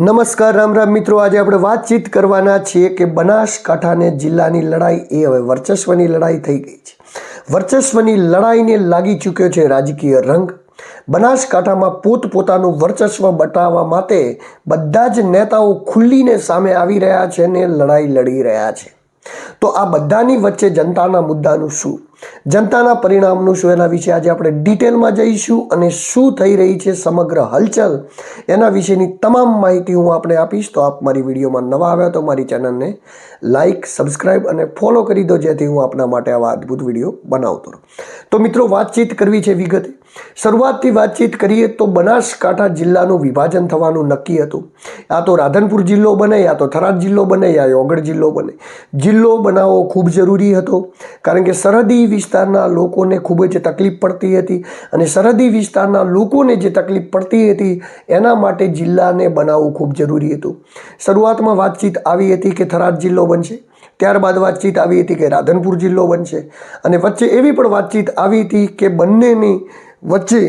નમસ્કાર, રામ રામ. મિત્રો, આજે આપણે વાતચીત કરવાના છીએ કે બનાસકાંઠાને જિલ્લાની લડાઈ એ હવે વર્ચસ્વની લડાઈ થઈ ગઈ છે. વર્ચસ્વની લડાઈને લાગી ચૂક્યો છે રાજકીય રંગ. બનાસકાંઠામાં પોતપોતાનું વર્ચસ્વ બતાવવા માટે બધા જ નેતાઓ ખુલ્લીને સામે આવી રહ્યા છે ને લડાઈ લડી રહ્યા છે. તો આ બધાની વચ્ચે જનતાના મુદ્દાનું શું? જનતાના પરિણામનું શું એના વિશે આજે આપણે ડિટેલમાં જઈશું અને શું થઈ રહી છે સમગ્ર હલચલ એના વિશેની તમામ માહિતી હું આપણે આપીશ. તો આપ મારી વિડીયોમાં નવા આવ્યા તો મારી ચેનલને લાઇક સબસ્ક્રાઇબ અને ફોલો કરી દો જેથી હું આપના માટે આવા અદ્ભુત વીડિયો બનાવતો રહું. તો મિત્રો, વાતચીત કરવી છે વિગતે. શરૂઆતથી વાતચીત કરીએ તો બનાસકાંઠા જિલ્લાનું વિભાજન થવાનું નક્કી હતું. આ તો રાધનપુર જિલ્લો બને, યા તો થરાદ જિલ્લો બને, યા યોગડ જિલ્લો બને. જિલ્લો બનાવવો ખૂબ જરૂરી હતો, કારણ કે સરહદી વિસ્તારના લોકોને ખૂબ જ તકલીફ પડતી હતી અને સરહદી વિસ્તારના લોકોને જે તકલીફ પડતી હતી એના માટે જિલ્લાને બનાવવું ખૂબ જરૂરી હતું. શરૂઆતમાં વાતચીત આવી હતી કે થરાદ જિલ્લો બનશે, ત્યારબાદ વાતચીત આવી હતી કે રાધનપુર જિલ્લો બનશે અને વચ્ચે એવી પણ વાતચીત આવી હતી કે બંનેની વચ્ચે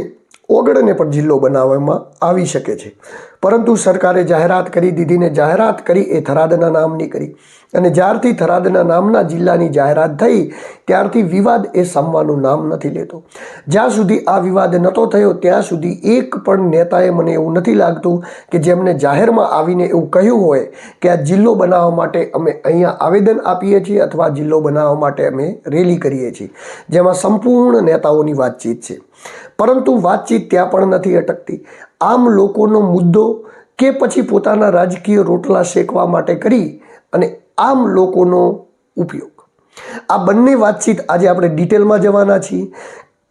ઓગળને પણ જિલ્લો બનાવવામાં આવી શકે છે. પરંતુ સરકારે જાહેરાત કરી દીધીને જાહેરાત કરી એ થરાદના નામની કરી. અને જ્યારથી થરાદના નામના જિલ્લાની જાહેરાત થઈ, ત્યારથી વિવાદ એ સામવાનું નામ નથી લેતો. જ્યાં સુધી આ વિવાદ નહોતો થયો, ત્યાં સુધી એક પણ નેતાએ મને એવું નથી લાગતું કે જેમણે જાહેરમાં આવીને એવું કહ્યું હોય કે આ જિલ્લો બનાવવા માટે અમે અહીંયા આવેદન આપીએ છીએ અથવા જિલ્લો બનાવવા માટે અમે રેલી કરીએ છીએ, જેમાં સંપૂર્ણ નેતાઓની વાતચીત છે. પરંતુ વાતચીત ત્યાં પણ નથી અટકતી. આમ લોકોનો મુદ્દો કે પછી પોતાના રાજકીય રોટલા શેકવા માટે કરી અને આમ લોકોનો ઉપયોગ. આ બંને વાતચીત આજે આપણે ડિટેલમાં જવાના છીએ.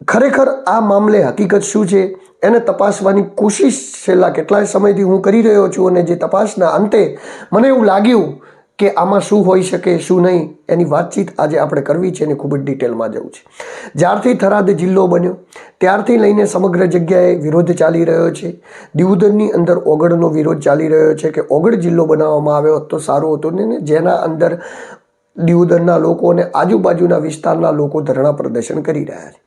ખરેખર આ મામલે હકીકત શું છે એને તપાસવાની કોશિશ છેલ્લા કેટલાય સમયથી હું કરી રહ્યો છું અને જે તપાસના અંતે મને એવું લાગ્યું કે આમાં શું હોઈ શકે, શું નહીં, એની વાતચીત આજે આપણે કરવી છે અને ખૂબ જ ડિટેલમાં જવું છે. જ્યારથી થરાદ જિલ્લો બન્યો, ત્યારથી લઈને સમગ્ર જગ્યાએ વિરોધ ચાલી રહ્યો છે. દિવધનની અંદર ઓગળનો વિરોધ ચાલી રહ્યો છે કે ઓગળ જિલ્લો બનાવવામાં આવ્યો હતો સારો સારું હતું ને જેના અંદર દિઉદરના લોકો અને આજુબાજુના વિસ્તારના લોકો ધરણા પ્રદર્શન કરી રહ્યા છે.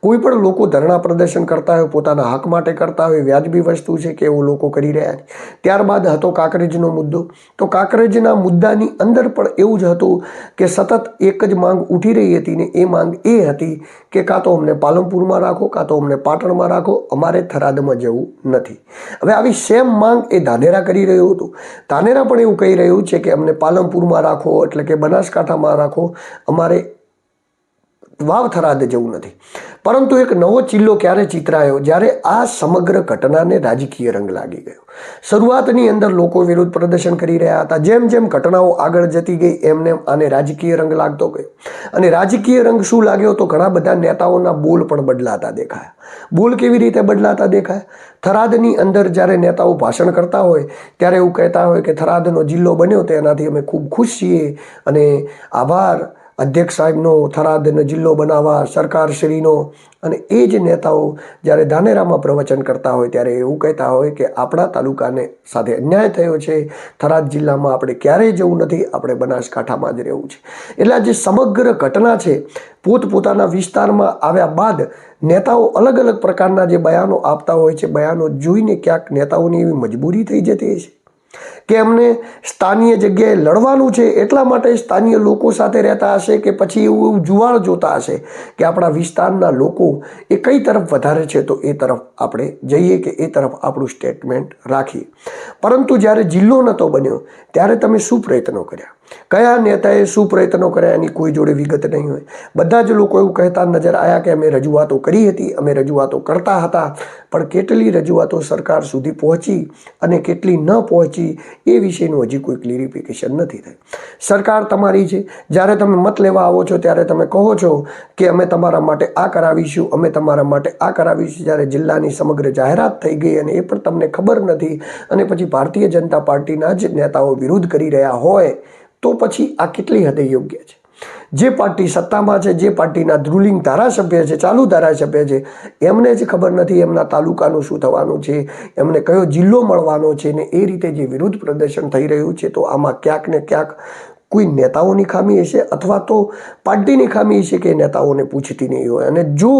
કોઈ પણ લોકો ધરણા પ્રદર્શન કરતા હોય, પોતાના હક માટે કરતા હોય, વ્યાજબી વસ્તુ છે કે એવું લોકો કરી રહ્યા છે. ત્યારબાદ હતો કાંકરેજનો મુદ્દો. તો કાંકરેજના મુદ્દાની અંદર પણ એવું જ હતું કે સતત એક જ માંગ ઉઠી રહી હતી ને એ માંગ એ હતી કે કાં તો અમને પાલનપુરમાં રાખો, કાં તો અમને પાટણમાં રાખો, અમારે થરાદમાં જવું નથી. હવે આવી સેમ માંગ એ ધાનેરા કરી રહ્યું હતું. ધાનેરા પણ એવું કહી રહ્યું છે કે અમને પાલનપુરમાં રાખો એટલે કે બનાસકાંઠામાં રાખો. અમારે વાવ થરાદ જવું નથી. પરંતુ એક નવો ચિલ્લો ક્યારે ચિતરાયો? જ્યારે આ સમગ્ર ઘટનાને રાજકીય રંગ લાગી ગયો. શરૂઆતની અંદર લોકો વિરુદ્ધ પ્રદર્શન કરી રહ્યા હતા. જેમ જેમ ઘટનાઓ આગળ જતી ગઈ એમને આને રાજકીય રંગ લાગતો ગયો. અને રાજકીય રંગ શું લાગ્યો તો ઘણા બધા નેતાઓના બોલ પણ બદલાતા દેખાયા. બોલ કેવી રીતે બદલાતા દેખાયા? થરાદની અંદર જ્યારે નેતાઓ ભાષણ કરતા હોય, ત્યારે એવું કહેતા હોય કે થરાદનો જિલ્લો બન્યો તેનાથી અમે ખૂબ ખુશ છીએ અને આભાર. અધ્યક્ષ સાહેબનો થરાદનો જિલ્લો બનાવવા સરકારશ્રીનો અને એ જ નેતાઓ જ્યારે ધાનેરામાં પ્રવચન કરતા હોય ત્યારે એવું કહેતા હોય કે આપણા તાલુકાને સાથે અન્યાય થયો છે. થરાદ જિલ્લામાં આપણે ક્યારેય જવું નથી, આપણે બનાસકાંઠામાં જ રહેવું છે. એટલે આ જે સમગ્ર ઘટના છે, પોતપોતાના વિસ્તારમાં આવ્યા બાદ નેતાઓ અલગ અલગ પ્રકારના જે બયાનો આપતા હોય છે, બયાનો જોઈને ક્યાંક નેતાઓની એવી મજબૂરી થઈ જતી છે. કે એમને સ્થાનીય જગ્યાએ લડવાનું છે એટલા માટે સ્થાનીય લોકો સાથે રહેતા હશે કે પછી એવું એવું જુવાળ જોતા હશે કે આપણા વિસ્તારના લોકો એ કઈ તરફ વધારે છે તો એ તરફ આપણે જઈએ કે એ તરફ આપણું સ્ટેટમેન્ટ રાખીએ. પરંતુ જ્યારે જિલ્લો નહોતો બન્યો, ત્યારે તમે શું પ્રયત્નો કર્યા? કયા નેતાએ શું પ્રયત્નો કર્યા એની કોઈ જોડે વિગત નહીં હોય. બધા જ લોકો એવું કહેતા નજર આવ્યા કે અમે રજૂઆતો કરી હતી, અમે રજૂઆતો કરતા હતા, પણ કેટલી રજૂઆતો સરકાર સુધી પહોંચી અને કેટલી ન પહોંચી એ વિશેનું હજી કોઈ ક્લિરિફિકેશન નથી થઈ સરકાર તમારી છે. જ્યારે તમે મત લેવા આવો છો, ત્યારે તમે કહો છો કે અમે તમારા માટે આ કરાવીશું, અમે તમારા માટે આ કરાવીશું. જ્યારે જિલ્લાની સમગ્ર જાહેરાત થઈ ગઈ અને એ પણ તમને ખબર નથી અને પછી ભારતીય જનતા પાર્ટીના જ નેતાઓ વિરોધ કરી રહ્યા હોય તો પછી આ કેટલી હદે યોગ્ય છે? જે પાર્ટી સત્તામાં છે, જે પાર્ટીના ધ્રુલિંગ ધારાસભ્ય છે, ચાલુ ધારાસભ્ય છે, એમને જ ખબર નથી એમના તાલુકાનું શું થવાનું છે, એમને કયો જિલ્લો મળવાનો છે ને એ રીતે જે વિરુદ્ધ પ્રદર્શન થઈ રહ્યું છે, તો આમાં ક્યાંક ને ક્યાંક કોઈ નેતાઓની ખામી હશે અથવા તો પાર્ટીની ખામી હશે કે એ નેતાઓને પૂછતી નહીં હોય. અને જો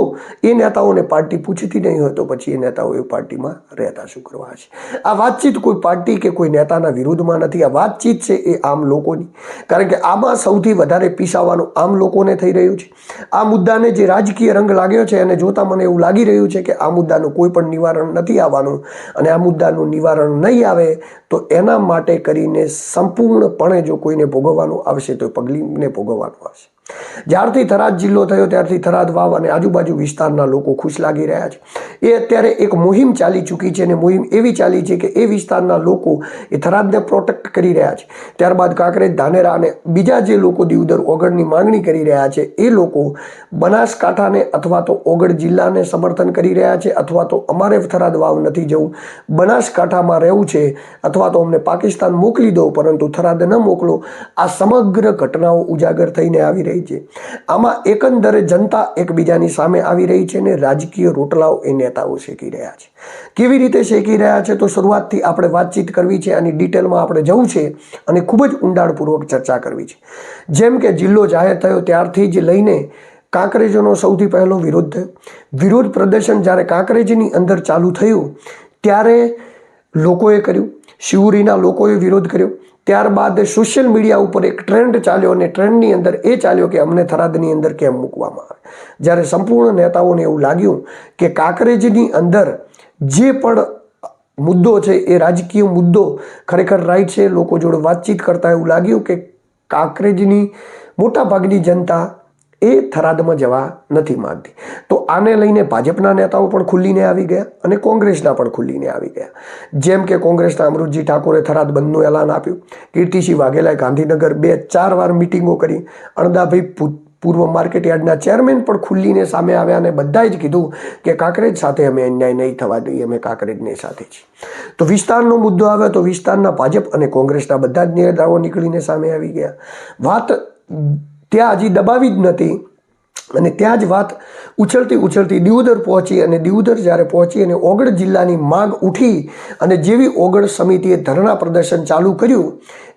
એ નેતાઓને પાર્ટી પૂછતી નહીં હોય તો પછી એ નેતાઓ એ પાર્ટીમાં રહેતા શું કરવા હશે આ વાતચીત કોઈ પાર્ટી કે કોઈ નેતાના વિરુદ્ધમાં નથી. આ વાતચીત છે એ આમ લોકોની. કારણ કે આમાં સૌથી વધારે પીસાવાનું આમ લોકોને થઈ રહ્યું છે. આ મુદ્દાને જે રાજકીય રંગ લાગ્યો છે અને જોતા મને એવું લાગી રહ્યું છે કે આ મુદ્દાનું કોઈ પણ નિવારણ નથી આવવાનું અને આ મુદ્દાનું નિવારણ નહીં આવે તો એના માટે કરીને સંપૂર્ણપણે જો કોઈને ભોગવવાનું આવશે તો પગલીને ભોગવવાનું આવશે. જ્યારથી થરાદ જિલ્લો થયો, ત્યારથી થરાદ વાવ અને આજુબાજુ વિસ્તારના લોકો ખુશ લાગી રહ્યા છે. એ અત્યારે એક મુહિમ ચાલી ચૂકી છે અને મુહિમ એવી ચાલી છે કે એ વિસ્તારના લોકો એ થરાદને પ્રોટેક્ટ કરી રહ્યા છે. ત્યારબાદ કાંકરેજ ધાનેરા અને બીજા જે લોકો દીવદર ઓગળની માંગણી કરી રહ્યા છે, એ લોકો બનાસકાંઠાને અથવા તો ઓગળ જિલ્લાને સમર્થન કરી રહ્યા છે અથવા તો અમારે થરાદ વાવ નથી જવું, બનાસકાંઠામાં રહેવું છે અથવા તો અમને પાકિસ્તાન મોકલી દો, પરંતુ થરાદ ન મોકલો. આ સમગ્ર ઘટનાઓ ઉજાગર થઈને આવી રહી છે. આમાં એકંદરે જનતા એકબીજાની સામે આવી રહી છે અને રાજકીય રોટલાઓ એ નેતાઓ શેકી રહ્યા છે. કેવી રીતે શેકી રહ્યા છે તો શરૂઆતથી આપણે વાતચીત કરવી છે આની ડિટેલમાં આપણે જવું છે અને ખૂબ જ ઊંડાણપૂર્વક ચર્ચા કરવી છે. જેમ કે જિલ્લો જાહેર થયો ત્યારથી જ લઈને કાંકરેજનો સૌથી પહેલો વિરોધ. વિરોધ પ્રદર્શન જ્યારે કાંકરેજની અંદર ચાલુ થયું, ત્યારે લોકોએ કર્યું. શિવરીના લોકોએ વિરોધ કર્યો. ત્યારબાદ સોશિયલ મીડિયા ઉપર એક ટ્રેન્ડ ચાલ્યો અને ટ્રેન્ડની અંદર એ ચાલ્યો કે અમને થરાદની અંદર કેમ મૂકવામાં આવે. જ્યારે સંપૂર્ણ નેતાઓને એવું લાગ્યું કે કાંકરેજની અંદર જે પણ મુદ્દો છે, એ રાજકીય મુદ્દો ખરેખર રાઈટ છે, લોકો જોડે વાતચીત કરતા એવું લાગ્યું કે કાંકરેજની મોટાભાગની જનતા એ થરાદમાં જવા નથી માંગતી. તો આને લઈને ભાજપના નેતાઓ પણ ખુલ્લીને આવી ગયા અને કોંગ્રેસના પણ ખુલ્લીને આવી ગયા. જેમ કે કોંગ્રેસના અમૃતજી ઠાકોરે થરાદ બંધનું એલાન આપ્યું. કીર્તિસિંહ વાઘેલાએ ગાંધીનગર બે ચાર વાર મિટિંગો કરી. અણદાભાઈ પૂર્વ માર્કેટ યાર્ડના ચેરમેન પણ ખુલ્લીને સામે આવ્યા અને બધાએ જ કીધું કે કાંકરેજ સાથે અમે અન્યાય નહીં થવા દઈએ, અમે કાંકરેજની સાથે છીએ. તો વિસ્તારનો મુદ્દો આવ્યો તો વિસ્તારના ભાજપ અને કોંગ્રેસના બધા જ નેતાઓ નીકળીને સામે આવી ગયા. વાત ત્યાં હજી દબાવી જ નથી. અને ત્યાં જ વાત ઉછળતી ઉછળતી દિયોદર પહોંચી અને દિયોદર જ્યારે પહોંચી અને ઓગળ જિલ્લાની માંગ ઉઠી અને જેવી ઓગળ સમિતિએ ધરણા પ્રદર્શન ચાલુ કર્યું,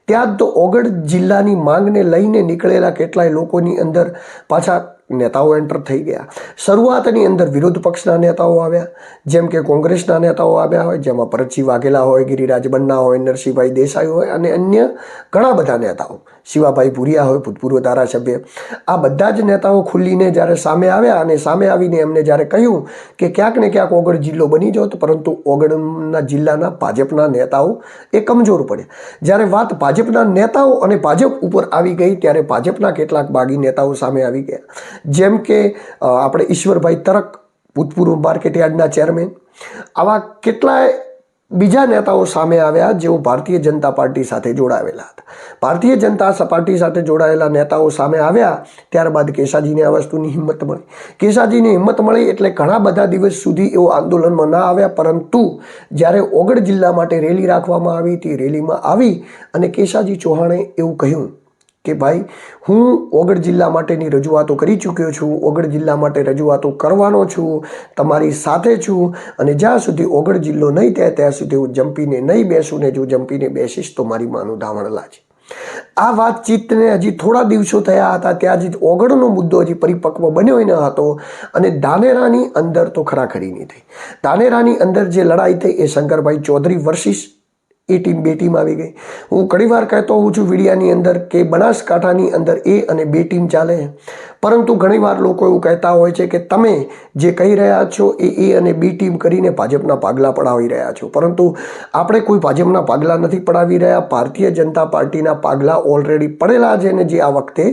ત્યાં જ તો ઓગળ જિલ્લાની માંગને લઈને નીકળેલા કેટલાય લોકોની અંદર પાછા નેતાઓ એન્ટર થઈ ગયા. શરૂઆતની અંદર વિરોધ પક્ષના નેતાઓ આવ્યા. જેમ કે કોંગ્રેસના નેતાઓ આવ્યા હોય, જેમાં ભરતસિંહ વાઘેલા હોય, ગિરિરાજ બન્ના હોય, નરસિંહભાઈ દેસાઈ હોય અને અન્ય ઘણા બધા નેતાઓ. શિવાભાઈ ભુરિયા હોય, ભૂતપૂર્વ ધારાસભ્ય. આ બધા જ નેતાઓ ખુલ્લીને જ્યારે સામે આવ્યા અને સામે આવીને એમને જ્યારે કહ્યું કે ક્યાંક ને ક્યાંક ઓગળ જિલ્લો બની જાઓ પરંતુ ઓગળના જિલ્લાના ભાજપના નેતાઓ એ કમજોર પડ્યા. જ્યારે વાત ભાજપના નેતાઓ અને ભાજપ ઉપર આવી ગઈ, ત્યારે ભાજપના કેટલાક બાગી નેતાઓ સામે આવી ગયા. જેમ કે આપણે ઈશ્વરભાઈ તરક, ભૂતપૂર્વ માર્કેટ યાર્ડના ચેરમેન. આવા કેટલાય બીજા નેતાઓ સામે આવ્યા, જેઓ ભારતીય જનતા પાર્ટી સાથે જોડાયેલા હતા. ભારતીય જનતા પાર્ટી સાથે જોડાયેલા નેતાઓ સામે આવ્યા, ત્યારબાદ કેશાજીને આ વસ્તુની હિંમત મળી. કેશાજીને હિંમત મળી એટલે ઘણા બધા દિવસ સુધી એઓ આંદોલનમાં ના આવ્યા, પરંતુ જ્યારે ઓગળ જિલ્લા માટે રેલી રાખવામાં આવી હતી રેલીમાં આવી અને કેશાજી ચૌહાણે એવું કહ્યું કે ભાઈ, હું ઓગળ જિલ્લા માટેની રજૂઆતો કરી ચૂક્યો છું, ઓગળ જિલ્લા માટે રજૂઆતો કરવાનો છું, તમારી સાથે છું અને જ્યાં સુધી ઓગળ જિલ્લો નહીં થાય, ત્યાં સુધી હું જંપીને નહીં બેસું ને જો જંપીને બેસીશ તો મારી માનું ધાવણ લાજે. આ વાતચીતને હજી થોડા દિવસો થયા હતા, ત્યાં જ ઓગળનો મુદ્દો હજી પરિપક્વ બન્યો ન હતો અને દાનેરાની અંદર તો ખરાખરી નહીં થઈ. દાનેરાની અંદર જે લડાઈ થઈ એ શંકરભાઈ ચૌધરી વર્સિસ એ ટીમ બે ટીમ આવી ગઈ. હું ઘણીવાર કહેતો હોઉં છું વીડિયાની અંદર કે બનાસકાંઠાની અંદર એ અને બે ટીમ ચાલે પરંતુ ઘણીવાર લોકો એવું કહેતા હોય છે કે તમે જે કહી રહ્યા છો એ એ અને બી ટીમ કરીને ભાજપના પાગલા પડાવી રહ્યા છો. પરંતુ આપણે કોઈ ભાજપના પાગલા નથી પડાવી રહ્યા. ભારતીય જનતા પાર્ટીના પાગલા ઓલરેડી પડેલા છે ને જે આ વખતે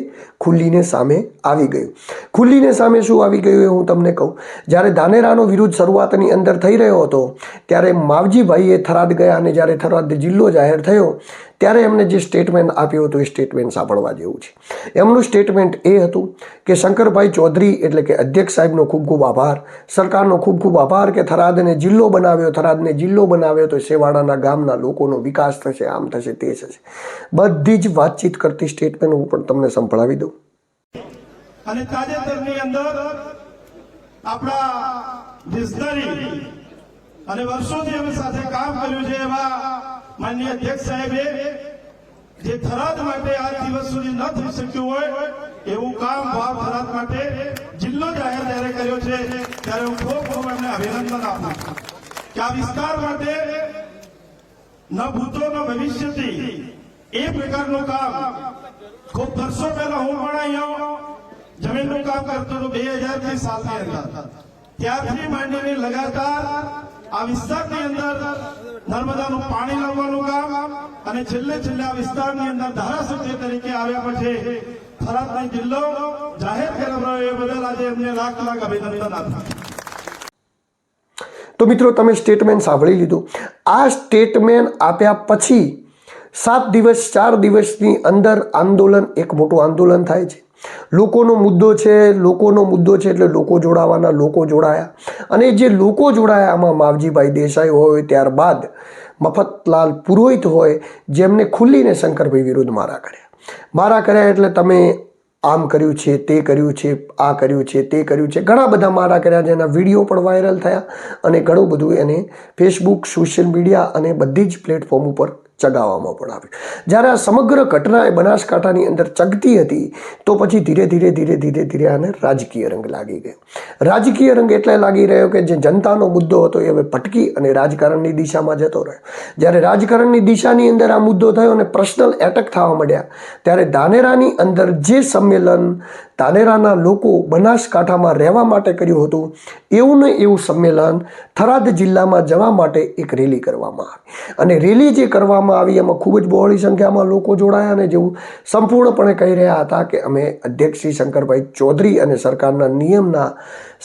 ખુલ્લીને સામે આવી ગયું. ખુલ્લીને સામે શું આવી ગયું એ હું તમને કહું. જ્યારે ધાનેરાનો વિરુદ્ધ શરૂઆતની અંદર થઈ રહ્યો હતો, ત્યારે માવજીભાઈએ થરાદ ગયા અને જ્યારે થરાદ જિલ્લો જાહેર થયો ત્યારે એમને જે સ્ટેટમેન્ટ આપ્યું હતું એ સ્ટેટમેન્ટ સાંભળવા જેવું છે. એમનું સ્ટેટમેન્ટ એ હતું કે શંકરભાઈ ચૌધરી એટલે કે અધ્યક્ષ સાહેબનો ખૂબ ખૂબ આભાર. સરકારનો ખૂબ ખૂબ આભાર કે થરાદને જિલ્લો બનાવ્યો, થરાદને જિલ્લો બનાવ્યો તો સેવાડાના ગામના લોકોનો વિકાસ થશે, આમ થશે, તે થશે. બધી જ વાતચીત કરતી સ્ટેટમેન્ટ હું પણ તમને સંભળાવી દઉં. અને તાજેતરની અંદર આપણા વિઝનરી અને વર્ષોથી અમે સાથે કામ કર્યું છે એવા માનનીય અધ્યક્ષ સાહેબે જે થરાદ માટે આ દિવસ સુધી ન થઈ શક્યું હોય, એવું કામ ભાવ થરાદ માટે જિલ્લો જાહેર જ્યારે કર્યો છે, ત્યારે હું ખૂબ ખૂબ એમને અભિનંદન આપું કે આ વિસ્તાર માટે ન ભૂતો, ન ભવિષ્યથી એ પ્રકારનું કામ ખૂબ વર્ષો પહેલા હું પણ અહીંયા જમીનનું કામ કરતો હતો, બે હજારથી સાલની અંદર. ત્યારથી માંડીને લગાતાર આ વિસ્તારની અંદર નર્મદાનું પાણી લાવવાનું કામ અને છેલ્લે છેલ્લે આ વિસ્તારની અંદર ધારાસભ્ય તરીકે આવ્યા પછી થરાદનો જિલ્લો જાહેર કરાવ્યો એ બદલ આજે એમને લાખ લાખ અભિનંદન આપ્યા તો મિત્રો, તમે સ્ટેટમેન્ટ સાંભળી લીધું. આ સ્ટેટમેન્ટ આપ્યા પછી સાત દિવસ, ચાર દિવસની અંદર આંદોલન, એક મોટું આંદોલન થાય છે. લોકોનો મુદ્દો છે, લોકોનો મુદ્દો છે એટલે લોકો જોડાવાના, લોકો જોડાયા. અને જે લોકો જોડાયા આમાં માવજીભાઈ દેસાઈ હોય, ત્યારબાદ મફતલાલ પુરોહિત હોય, જેમને ખુલ્લીને શંકરભાઈ વિરુદ્ધ મારા કર્યા. મારા કર્યા એટલે તમે આમ કર્યું છે, તે કર્યું છે, આ કર્યું છે, તે કર્યું છે. ઘણા બધા મારા કર્યા જેના વીડિયો પણ વાયરલ થયા અને ઘણું બધું એને ફેસબુક સોશિયલ મીડિયા અને બધી જ પ્લેટફોર્મ ઉપર ચગાવવામાં પણ આવ્યું જ્યારે આ સમગ્ર ઘટના એ બનાસકાંઠાની અંદર ચગતી હતી, તો પછી ધીરે ધીરે ધીરે ધીરે ધીરે આને રાજકીય રંગ લાગી ગયો. રાજકીય રંગ એટલે લાગી રહ્યો કે જે જનતાનો મુદ્દો હતો એ હવે ભટકી અને રાજકારણની દિશામાં જતો રહ્યો. જ્યારે રાજકારણની દિશાની અંદર આ મુદ્દો થયો અને પર્સનલ એટેક થવા માંડ્યા, ત્યારે ધાનેરાની અંદર જે સંમેલન ધાનેરાના લોકો બનાસકાંઠામાં રહેવા માટે કર્યું હતું. એવું ને એવું સંમેલન થરાદ જિલ્લામાં જવા માટે એક રેલી કરવામાં આવી. અને રેલી જે કરવામાં આવી એમાં ખૂબ જ બહોળી સંખ્યામાં લોકો જોડાયા અને જેવું સંપૂર્ણપણે કહી રહ્યા હતા કે અમે અધ્યક્ષ શ્રી શંકરભાઈ ચૌધરી અને સરકારના નિયમના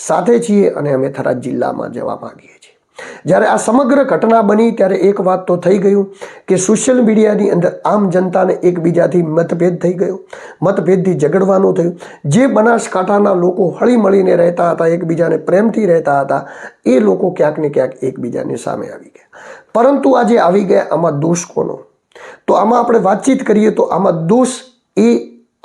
સાથે છીએ અને અમે થરાદ જિલ્લામાં જવા માંગીએ જ્યારે આ સમગ્ર ઘટના બની ત્યારે એક વાત તો થઈ ગયું કે સોશિયલ મીડિયાની અંદર આમ જનતાને એકબીજાથી મતભેદ થઈ ગયો. મતભેદથી ઝઘડવાનું થયું. જે બનાસકાંઠાના લોકો હળી મળીને રહેતા હતા, એકબીજાને પ્રેમથી રહેતા હતા, એ લોકો ક્યાંક ને ક્યાંક એકબીજાની સામે આવી ગયા. પરંતુ આજે આવી ગયા આમાં દોષ કોનો? તો આમાં આપણે વાતચીત કરીએ તો આમાં દોષ એ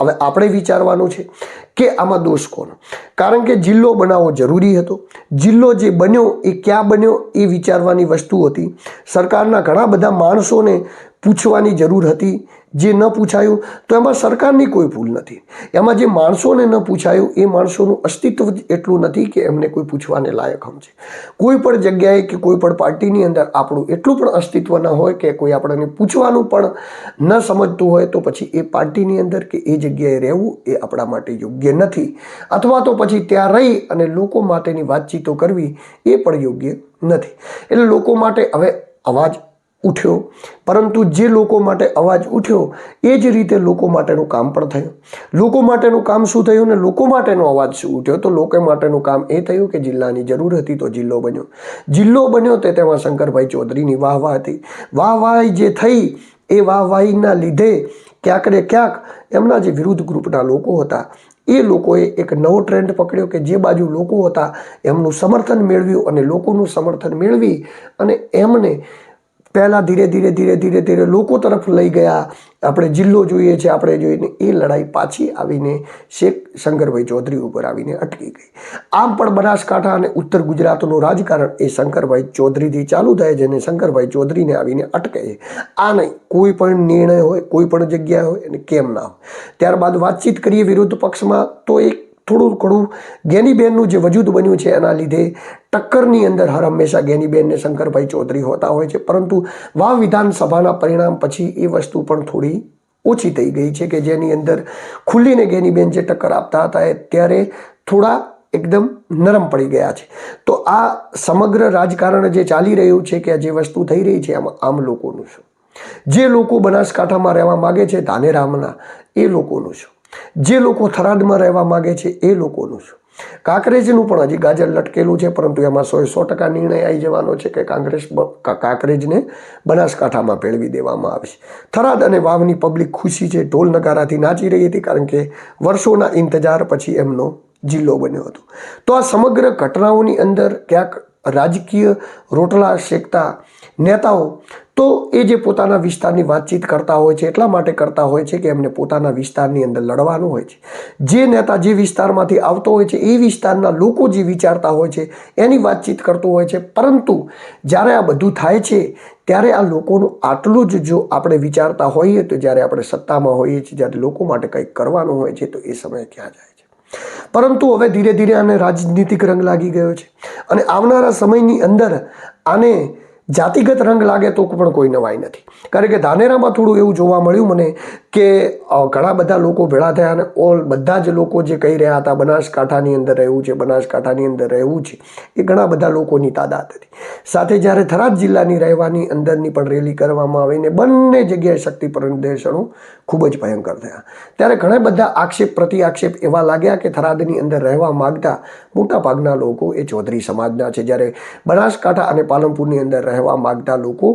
હવે આપણે વિચારવાનું છે. કે આમાં દોષ કોનો કારણ કે જિલ્લો બનાવવો જરૂરી હતો. જિલ્લો જે બન્યો, એ ક્યાં બન્યો, એ વિચારવાની વસ્તુ હતી. સરકારના ઘણા બધા માણસોને પૂછવાની જરૂર હતી. જે ન પૂછાયું, તો એમાં સરકારની કોઈ ભૂલ નથી. એમાં જે માણસોને ન પૂછાયું, એ માણસોનું અસ્તિત્વ એટલું નથી કે એમને કોઈ પૂછવાને લાયક સમજે. કોઈ પણ જગ્યાએ કે કોઈ પણ પાર્ટીની અંદર આપણું એટલું પણ અસ્તિત્વ ન હોય કે કોઈ આપણને પૂછવાનું પણ ન સમજતું હોય, તો પછી એ પાર્ટીની અંદર કે એ જગ્યાએ રહેવું, એ આપણા માટે યોગ્ય નથી. અથવા તો પછી ત્યાં રહી અને લોકો માટેની વાતચીતો કરવી એ પણ યોગ્ય નથી. એટલે લોકો માટે હવે અવાજ ઉઠ્યો. પરંતુ જે લોકો માટે અવાજ ઉઠ્યો, એ જ રીતે લોકો માટેનું કામ પણ થયું. લોકો માટેનું કામ શું થયું ને લોકો માટેનો અવાજ શું ઉઠ્યો? તો લોકો માટેનું કામ એ થયું કે જિલ્લાની જરૂર હતી તો જિલ્લો બન્યો. જિલ્લો બન્યો તે તેમાં શંકરભાઈ ચૌધરીની વાહવાહ હતી. વાહવાહી જે થઈ, એ વાહવાહીના લીધે ક્યાંક ને ક્યાંક એમના જે વિરુદ્ધ ગ્રુપના લોકો હતા એ લોકોએ એક નવો ટ્રેન્ડ પકડ્યો કે જે બાજુ લોકો હતા, એમનું સમર્થન મેળવ્યું અને લોકોનું સમર્થન મેળવી અને એમને પહેલાં ધીરે ધીરે ધીરે ધીરે ધીરે લોકો તરફ લઈ ગયા. આપણે જિલ્લો જોઈએ છે, આપણે જોઈને એ લડાઈ પાછી આવીને શેખ શંકરભાઈ ચૌધરી ઉપર આવીને અટકી ગઈ. આમ પણ બનાસકાંઠા અને ઉત્તર ગુજરાતનું રાજકારણ એ શંકરભાઈ ચૌધરીથી ચાલુ થાય છે અને શંકરભાઈ ચૌધરીને આવીને અટકે છે. આ નહીં, કોઈ પણ નિર્ણય હોય, કોઈ પણ જગ્યા હોય અને કેમ ના હોય. ત્યારબાદ વાતચીત કરીએ વિરુદ્ધ પક્ષમાં તો એક થોડું ઘણું ગેનીબેનનું જે વજૂદ બન્યું છે એના લીધે ટક્કરની અંદર હર હંમેશા ગેનીબેનને શંકરભાઈ ચૌધરી હોતા હોય છે. પરંતુ વાવ વિધાનસભાના પરિણામ પછી એ વસ્તુ પણ થોડી ઓછી થઈ ગઈ છે કે જેની અંદર ખુલ્લીને ગેનીબેન જે ટક્કર આપતા હતા ત્યારે થોડા એકદમ નરમ પડી ગયા છે. તો આ સમગ્ર રાજકારણ જે ચાલી રહ્યું છે કે જે વસ્તુ થઈ રહી છે આમાં આમ લોકોનું શું? જે લોકો બનાસકાંઠામાં રહેવા માગે છે ધાનેરામના, એ લોકોનું શું? જે લોકો થરાદમાં રહેવા માગે છે એ લોકોનું છે. કાંકરેજનું પણ હજી ગાજર લટકેલું છે, પરંતુ એમાં સો સો ટકા નિર્ણય આવી જવાનો છે કે કોંગ્રેસ કાંકરેજને બનાસકાંઠામાં ભેળવી દેવામાં આવશે. થરાદ અને વાવની પબ્લિક ખુશી છે, ઢોલ નગારાથી નાચી રહી હતી કારણ કે વર્ષોના ઇંતજાર પછી એમનો જિલ્લો બન્યો હતો. તો આ સમગ્ર ઘટનાઓની અંદર ક્યાંક રાજકીય રોટલા શેકતા નેતાઓ. તો એ જે પોતાના વિસ્તારની વાતચીત કરતા હોય છે, એટલા માટે કરતા હોય છે કે એમને પોતાના વિસ્તારની અંદર લડવાનું હોય છે. જે નેતા જે વિસ્તારમાંથી આવતો હોય છે, એ વિસ્તારના લોકો જે વિચારતા હોય છે, એની વાતચીત કરતો હોય છે. પરંતુ જ્યારે આ બધું થાય છે, ત્યારે આ લોકોનું આટલું જ જો આપણે વિચારતા હોઈએ, તો જ્યારે આપણે સત્તામાં હોઈએ છીએ, જ્યારે લોકો માટે કંઈક કરવાનું હોય છે, તો એ સમય ક્યાં જાય છે? પરંતુ હવે ધીરે ધીરે આને રાજનીતિક રંગ લાગી ગયો છે. અને આવનારા સમયની અંદર આને જાતિગત રંગ લાગે તો પણ કોઈ નવાઈ નથી. કારણ કે ધાનેરામાં થોડું એવું જોવા મળ્યું મને કે ઘણા બધા લોકો ભેળા થયા અને ઓલ બધા જ લોકો જે કહી રહ્યા હતા, બનાસકાંઠાની અંદર રહેવું છે, બનાસકાંઠાની અંદર રહેવું છે, એ ઘણા બધા લોકોની તાદાદ હતી. સાથે જ્યારે થરાદ જિલ્લાની રહેવાની અંદરની પણ રેલી કરવામાં આવીને બંને જગ્યાએ શક્તિ પ્રદર્શનો ખૂબ જ ભયંકર થયા. ત્યારે ઘણા બધા આક્ષેપ પ્રતિ આક્ષેપ એવા લાગ્યા કે થરાદની અંદર રહેવા માગતા મોટાભાગના લોકો એ ચૌધરી સમાજના છે. જ્યારે બનાસકાંઠા અને પાલનપુરની અંદર રહેવા માગતા લોકો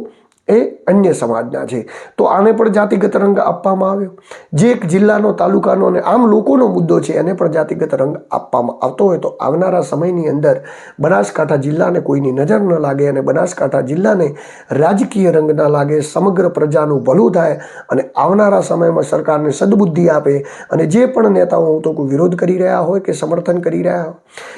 એ અન્ય સમાજના છે. તો આને પણ જાતિગત રંગ આપવામાં આવ્યો. જે એક જિલ્લાનો, તાલુકાનો અને આમ લોકોનો મુદ્દો છે, એને પણ જાતિગત રંગ આપવામાં આવતો હોય તો આવનારા સમયની અંદર બનાસકાંઠા જિલ્લાને કોઈની નજર ન લાગે અને બનાસકાંઠા જિલ્લાને રાજકીય રંગ ન લાગે, સમગ્ર પ્રજાનું ભલું થાય અને આવનારા સમયમાં સરકારને સદબુદ્ધિ આપે અને જે પણ નેતાઓ હું તો કોઈ વિરોધ કરી રહ્યા હોય કે સમર્થન કરી રહ્યા હોય,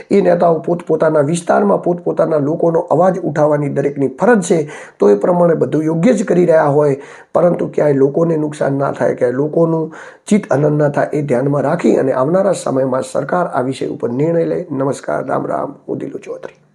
એ નેતાઓ પોતપોતાના વિસ્તારમાં પોતપોતાના લોકોનો અવાજ ઉઠાવવાની દરેકની ફરજ છે, તો એ પ્રમાણે બધું યોગ્ય જ કરી રહ્યા હોય, પરંતુ ક્યાંય લોકોને નુકસાન ના થાય, ક્યાંય લોકોનું ચિત્ત આનંદ ના થાય, એ ધ્યાનમાં રાખી અને આવનારા સમયમાં સરકાર આ વિષય ઉપર નિર્ણય લે. નમસ્કાર, રામ રામ, હું દિલુ ચૌધરી.